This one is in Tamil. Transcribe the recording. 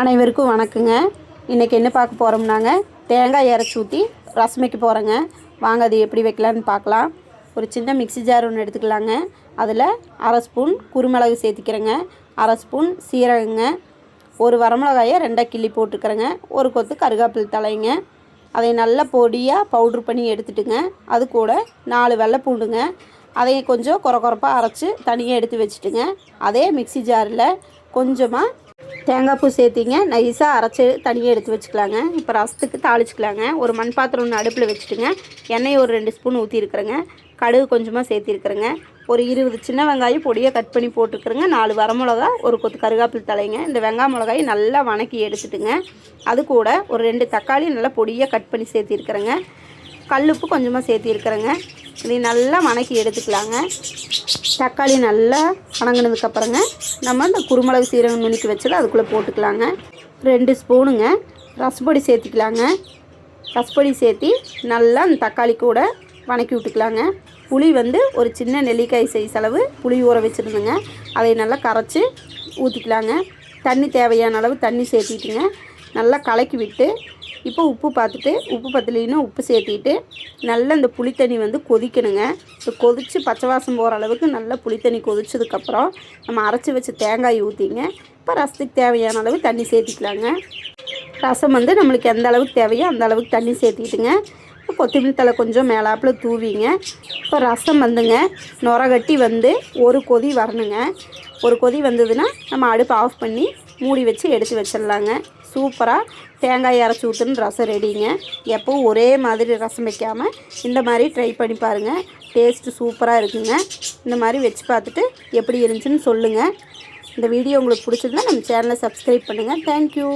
அனைவருக்கும் வணக்கங்க. இன்றைக்கி என்ன பார்க்க போகிறோம்னாங்க தேங்காய் அரைச்சி ஊற்றி ரசம் வைக்க போகிறேங்க வாங்க அது எப்படி வைக்கலான்னு பார்க்கலாம். ஒரு சின்ன மிக்ஸி ஜார் ஒன்று எடுத்துக்கலாங்க. அதில் அரை ஸ்பூன் குருமிளகு சேர்த்திக்கிறேங்க. அரை ஸ்பூன் சீரகங்க. ஒரு வரமிளகாயை ரெண்டாக கிள்ளி போட்டுக்கிறேங்க. ஒரு கொத்து கருகாப்பில் தலைங்க. அதை நல்லா பொடியாக பவுட்ரு பண்ணி எடுத்துட்டுங்க. அது கூட நாலு வெள்ளை பூண்டுங்க அதையும் கொஞ்சம் குறை குறப்பாக அரைச்சி தனியாக எடுத்து வச்சுட்டுங்க. அதே மிக்ஸி ஜாரில் கொஞ்சமாக தேங்காய் பூ சேர்த்திங்க. நைஸாக அரைச்சி தனியாக எடுத்து வச்சுக்கலாங்க. இப்போ ரசத்துக்கு தாளிச்சிக்கலாங்க. ஒரு மண் பாத்திரம் ஒன்று அடுப்பில் வச்சுட்டுங்க. எண்ணெய் ஒரு ரெண்டு ஸ்பூன் ஊற்றிருக்குறேங்க கடுகு கொஞ்சமாக சேர்த்திருக்குறேங்க. ஒரு இருபது சின்ன வெங்காயம் பொடியாக கட் பண்ணி போட்டுருக்குறேங்க நாலு வரமிளகா ஒரு கொத்து கருகாப்பில் தலைங்க. இந்த வெங்காய மிளகாயை நல்லா வணக்கி எடுத்துட்டுங்க. அது கூட ஒரு ரெண்டு தக்காளி நல்லா பொடியாக கட் பண்ணி சேர்த்திருக்குறேங்க. கல்லுப்பு கொஞ்சமாக சேர்த்திருக்கிறேங்க இதை நல்லா வணக்கி எடுத்துக்கலாங்க. தக்காளி நல்லா வணங்கினதுக்கப்புறங்க நம்ம இந்த குருமிளகு சீரகம் நுணுக்கி வச்சது அதுக்குள்ளே போட்டுக்கலாங்க. ரெண்டு ஸ்பூனுங்க ரசப்பொடி சேர்த்திக்கலாங்க. ரசப்பொடி சேர்த்தி நல்லா அந்த தக்காளி கூட வணக்கி விட்டுக்கலாங்க. புளி வந்து ஒரு சின்ன நெல்லிக்காய் சைஸ் அளவு புளி ஊற வச்சுருந்துங்க. அதை நல்லா கரைச்சி ஊற்றிக்கலாங்க தண்ணி தேவையான அளவு தண்ணி சேர்த்திட்டுங்க நல்லா கலக்கி விட்டு இப்போ உப்பு பார்த்துட்டு உப்பு பத்தலைன்னு உப்பு சேர்த்திட்டு நல்லா இந்த புளித்தண்ணி வந்து கொதிக்கணுங்க. இப்போ கொதித்து பச்சை வாசம் போகிற அளவுக்கு நல்லா புளித்தண்ணி கொதிச்சதுக்கப்புறம் நம்ம அரைச்சி வச்ச தேங்காய் ஊற்றிங்க இப்போ ரசத்துக்கு தேவையான அளவு தண்ணி சேர்த்திக்கலாங்க. ரசம் வந்து நம்மளுக்கு எந்த அளவுக்கு தேவையோ அந்த அளவுக்கு தண்ணி சேர்த்திட்டுங்க இப்போ கொத்தமல்லி தலை கொஞ்சம் மேலாப்பில் தூவிங்க. இப்போ ரசம் வந்துங்க நுரகட்டி வந்து ஒரு கொதி வரணுங்க. ஒரு கொதி வந்ததுன்னா நம்ம அடுப்பு ஆஃப் பண்ணி மூடி வச்சு எடுத்து வச்சிடலாங்க. சூப்பராக தேங்காய் அரைச்சி ஊற்றுன்னு ரசம் ரெடிங்க எப்போவும் ஒரே மாதிரி ரசம் வைக்காமல் இந்த மாதிரி ட்ரை பண்ணி பாருங்கள் டேஸ்ட்டு சூப்பராக இருக்குங்க. இந்த மாதிரி வச்சு பார்த்துட்டு எப்படி இருந்துச்சுன்னு சொல்லுங்கள் இந்த வீடியோ உங்களுக்கு பிடிச்சிருந்தா நம்ம சேனலை சப்ஸ்கிரைப் பண்ணுங்கள் தேங்க்யூ